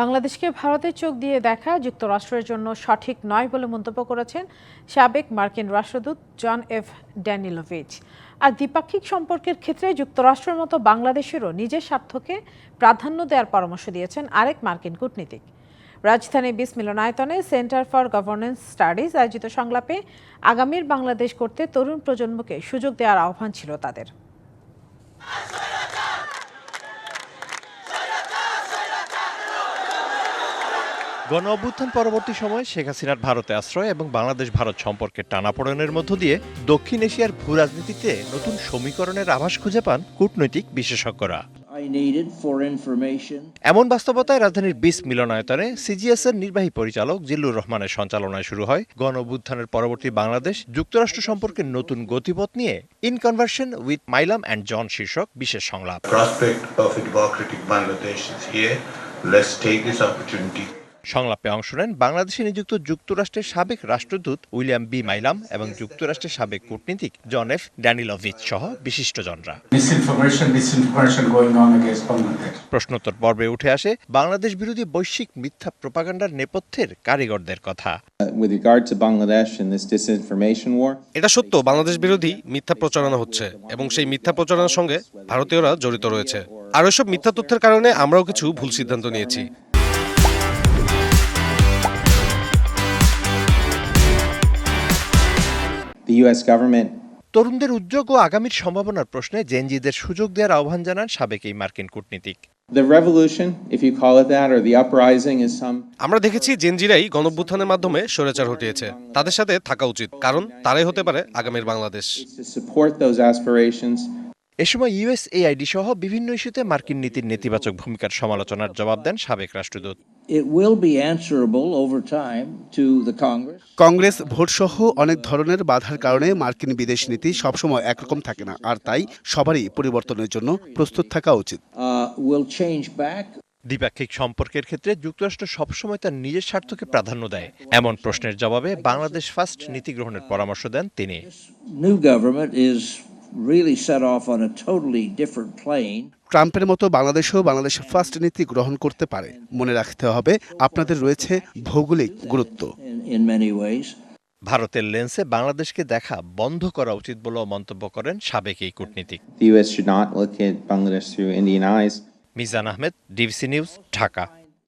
বাংলাদেশকে ভারতের চোখ দিয়ে দেখা যুক্তরাষ্ট্রের জন্য সঠিক নয় বলে মন্তব্য করেছেন সাবেক মার্কিন রাষ্ট্রদূত জন এফ ড্যানিলোভিচ। আর দ্বিপাক্ষিক সম্পর্কের ক্ষেত্রে যুক্তরাষ্ট্রের মতো বাংলাদেশেরও নিজের স্বার্থকে প্রাধান্য দেওয়ার পরামর্শ দিয়েছেন আরেক মার্কিন কূটনীতিক। রাজধানী বিস মিলনায়তনে সেন্টার ফর গভর্নেন্স স্টাডিজ আয়োজিত সংলাপে আগামীর বাংলাদেশ করতে তরুণ প্রজন্মকে সুযোগ দেওয়ার আহ্বান ছিল তাদের। গণ অভ্যুত্থান পরবর্তী সময়ে শেখ হাসিনার ভারতে আশ্রয় এবং বাংলাদেশ ভারত সম্পর্কের টানাপোড়েনের মধ্য দিয়ে দক্ষিণ এশিয়ার ভূ রাজনীতিতে নতুন সমীকরণের আভাস খুঁজে পান কূটনৈতিক বিশেষজ্ঞরা I needed for information. এমন বাস্তবতায় রাজধানীর বিস মিলনায়তনে সিজিএস এর নির্বাহী পরিচালক জিল্লুর রহমানের সঞ্চালনায় শুরু হয় গণ অভ্যুত্থানের পরবর্তী বাংলাদেশ যুক্তরাষ্ট্র সম্পর্কে নতুন গতিপথ নিয়ে ইন কনভার্সন উইথ মাইলাম অ্যান্ড জন শীর্ষক বিশেষ সংলাপ prospect of a democratic Bangladesh is here. Let's take this opportunity. সংলাপে অংশ নেন বাংলাদেশে নিযুক্ত যুক্তরাষ্ট্রের সাবেক রাষ্ট্রদূত উইলিয়াম বি মাইলাম এবং যুক্তরাষ্ট্রের সাবেক কূটনীতিক জন এফ ড্যানিলোভিচ সহ বিশিষ্টজনরা. প্রশ্নোত্তর পর্বে উঠে আসে বাংলাদেশ বিরোধী বৈশ্বিক মিথ্যা প্রপাগান্ডার নেপথ্যের কারিগরদের কথা. এটা সত্য বাংলাদেশ বিরোধী মিথ্যা প্রচারণা হচ্ছে এবং সেই মিথ্যা প্রচারণার সঙ্গে ভারতীয়রা জড়িত রয়েছে আর ওইসব মিথ্যা তথ্যের কারণে আমরাও কিছু ভুল সিদ্ধান্ত নিয়েছি তরুণদের উদ্যোগ ও আগামীর সম্ভাবনার প্রশ্নে জেনজিদের সুযোগ দেওয়ার আহ্বান জানান সাবেক এই মার্কিন কূটনীতিক। আমরা দেখেছি জেনজিরাই গণভ্যুত্থানের মাধ্যমে স্বৈরাচার হটিয়েছে। তাদের সাথে থাকা উচিত কারণ তারাই হতে পারে আগামীর বাংলাদেশ. এ সময় ইউএসএআইডি সহ বিভিন্ন ইস্যুতে মার্কিন নীতির নেতিবাচক ভূমিকার সমালোচনার জবাব দেন সাবেক রাষ্ট্রদূত। It will be answerable over time to the Congress ভোটসহ অনেক ধরনের বাধার কারণে মার্কিন বিদেশ নীতি সবসময় একরকম থাকে না আর তাই সবারই পরিবর্তনের জন্য প্রস্তুত থাকা উচিত। Uh, will change দ্বিপাক্ষিক সম্পর্কের ক্ষেত্রে যুক্তরাষ্ট্র সবসময় তার নিজের স্বার্থকে প্রাধান্য দেয়। এমন প্রশ্নের জবাবে বাংলাদেশ ফার্স্ট নীতি গ্রহণের পরামর্শ দেন তিনি। ট্রাম্পের মতো বাংলাদেশও বাংলাদেশ ফার্স্ট নীতি গ্রহণ করতে পারে মনে রাখতে হবে আপনাদের রয়েছে ভৌগোলিক গুরুত্ব. ভারতের লেন্সে বাংলাদেশকে দেখা বন্ধ করা উচিত বলে মন্তব্য করেন সাবেক এই কূটনীতিক. Mizan Ahmed DBC news Dhaka